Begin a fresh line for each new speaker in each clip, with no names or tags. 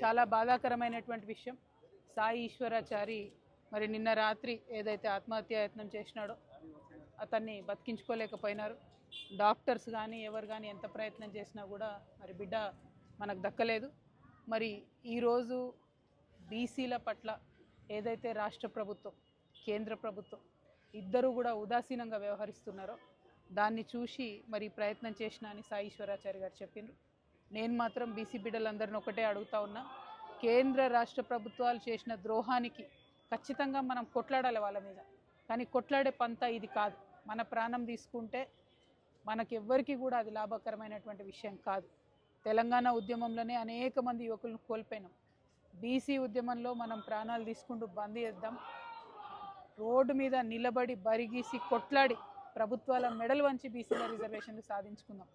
చాలా బాధాకరమైనటువంటి విషయం. సాయి ఈశ్వరాచారి మరి నిన్న రాత్రి ఏదైతే ఆత్మహత్యాయత్నం చేసినాడో అతన్ని బతికించుకోలేకపోయినారు. డాక్టర్స్ కానీ ఎవరు కానీ ఎంత ప్రయత్నం చేసినా కూడా మరి బిడ్డ మనకు దక్కలేదు. మరి ఈరోజు బీసీల పట్ల ఏదైతే రాష్ట్ర ప్రభుత్వం కేంద్ర ప్రభుత్వం ఇద్దరు కూడా ఉదాసీనంగా వ్యవహరిస్తున్నారో దాన్ని చూసి మరి ప్రయత్నం చేసిన అని సాయి ఈశ్వరాచారి గారు చెప్పిండ్రు నేను మాత్రం బీసీ బిడ్డలందరిని ఒకటే అడుగుతా ఉన్నా కేంద్ర రాష్ట్ర ప్రభుత్వాలు చేసిన ద్రోహానికి ఖచ్చితంగా మనం కొట్లాడాలి వాళ్ళ మీద. కానీ కొట్లాడే పంత ఇది కాదు. మన ప్రాణం తీసుకుంటే మనకెవ్వరికి కూడా అది లాభకరమైనటువంటి విషయం కాదు. తెలంగాణ ఉద్యమంలోనే అనేక మంది యువకులను కోల్పోయినాం. బీసీ ఉద్యమంలో మనం ప్రాణాలు తీసుకుంటూ బంద్ చేద్దాం. రోడ్డు మీద నిలబడి బరిగీసి కొట్లాడి ప్రభుత్వాల మెడలు వంచి బీసీల రిజర్వేషన్లు సాధించుకుందాం.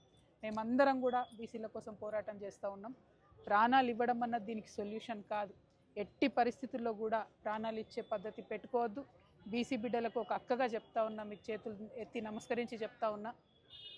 మేమందరం కూడా బీసీల కోసం పోరాటం చేస్తూ ఉన్నాం. ప్రాణాలు ఇవ్వడం అన్నది దీనికి సొల్యూషన్ కాదు. ఎట్టి పరిస్థితుల్లో కూడా ప్రాణాలు ఇచ్చే పద్ధతి పెట్టుకోవద్దు. బీసీ బిడ్డలకు ఒక అక్కగా చెప్తా ఉన్నా మీకు చేతులు ఎత్తి నమస్కరించి చెప్తా ఉన్నా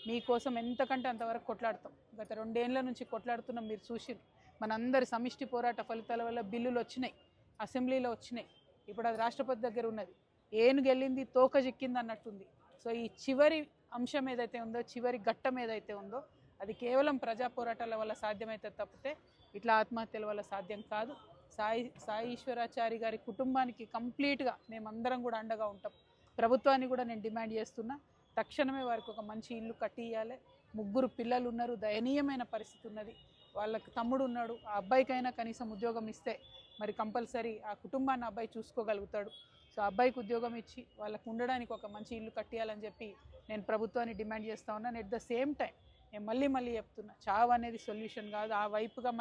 మీకోసం ఎంతకంటే అంతవరకు కొట్లాడతాం. గత రెండేళ్ళ నుంచి కొట్లాడుతున్నాం మీరు చూసిరు మనందరి సమిష్టి పోరాట ఫలితాల వల్ల బిల్లులు వచ్చినాయి అసెంబ్లీలో వచ్చినాయి. ఇప్పుడు అది రాష్ట్రపతి దగ్గర ఉన్నది. ఏనుగెళ్ళింది తోక చిక్కింది అన్నట్టుంది. సో ఈ చివరి అంశం ఏదైతే ఉందో చివరి ఘట్టం ఏదైతే ఉందో అది కేవలం ప్రజా పోరాటాల వల్ల సాధ్యమైతే తప్పితే ఇట్లా ఆత్మహత్యల వల్ల సాధ్యం కాదు. సాయి సాయి ఈశ్వరాచారి గారి కుటుంబానికి కంప్లీట్గా మేమందరం కూడా అండగా ఉంటాం. ప్రభుత్వాన్ని కూడా నేను డిమాండ్ చేస్తున్నా. తక్షణమే వారికి ఒక మంచి ఇల్లు కట్టియాలి ముగ్గురు పిల్లలు ఉన్నారు దయనీయమైన పరిస్థితి ఉన్నది. వాళ్ళకి తమ్ముడు ఉన్నాడు ఆ అబ్బాయికైనా కనీసం ఉద్యోగం ఇస్తే మరి కంపల్సరీ ఆ కుటుంబాన్ని అబ్బాయి చూసుకోగలుగుతాడు. సో ఆ అబ్బాయికి ఉద్యోగం ఇచ్చి వాళ్ళకు ఉండడానికి ఒక మంచి ఇల్లు కట్టియాలని చెప్పి నేను ప్రభుత్వాన్ని డిమాండ్ చేస్తా ఉన్నాను ఎట్ ద సేమ్ టైం నేను మళ్ళీ మళ్ళీ చెప్తున్నా చావు అనేది సొల్యూషన్ కాదు. ఆ వైపుగా